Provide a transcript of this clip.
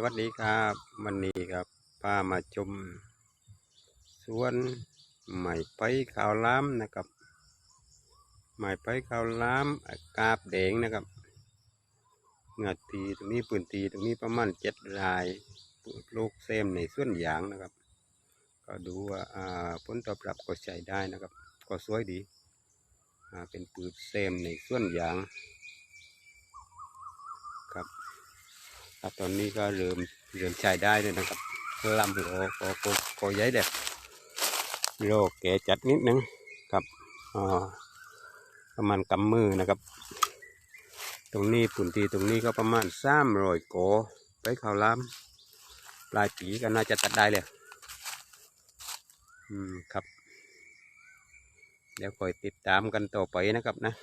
สวัสดีครับมานี่ครับปามาชมสวนไม้ไผ่ขาวล้ามนะครับไม้ไผ่ขาวล้ามกาบแดงนะครับเงาตีตรงนี้ปืนตีตรงนี้ประมาณเจ็ดลายปลูกเซมในส่วนยางนะครับ ก็ดูว่าผลตอบรับก็ใช้ได้นะครับ ก็สวยดีเป็นปืนเซมในส่วนยางครับ ครับตอนนี้ก็เริ่มเริ่มใช้ได้เลยนะครับลำโลก็ก็ก็ใหญ่เด็กโลแก่จัดนิดนึงครับอ่าประมาณกำมือนะครับ ตรงนี้ปุ่นตีตรงนี้ก็ประมาณสามร้อยโกไปเขาวล้ำปลายปีก็น่าจะตัดได้เลยอืมครับ เดี๋ยวคอยติดตามกันต่อไปนะครับนะ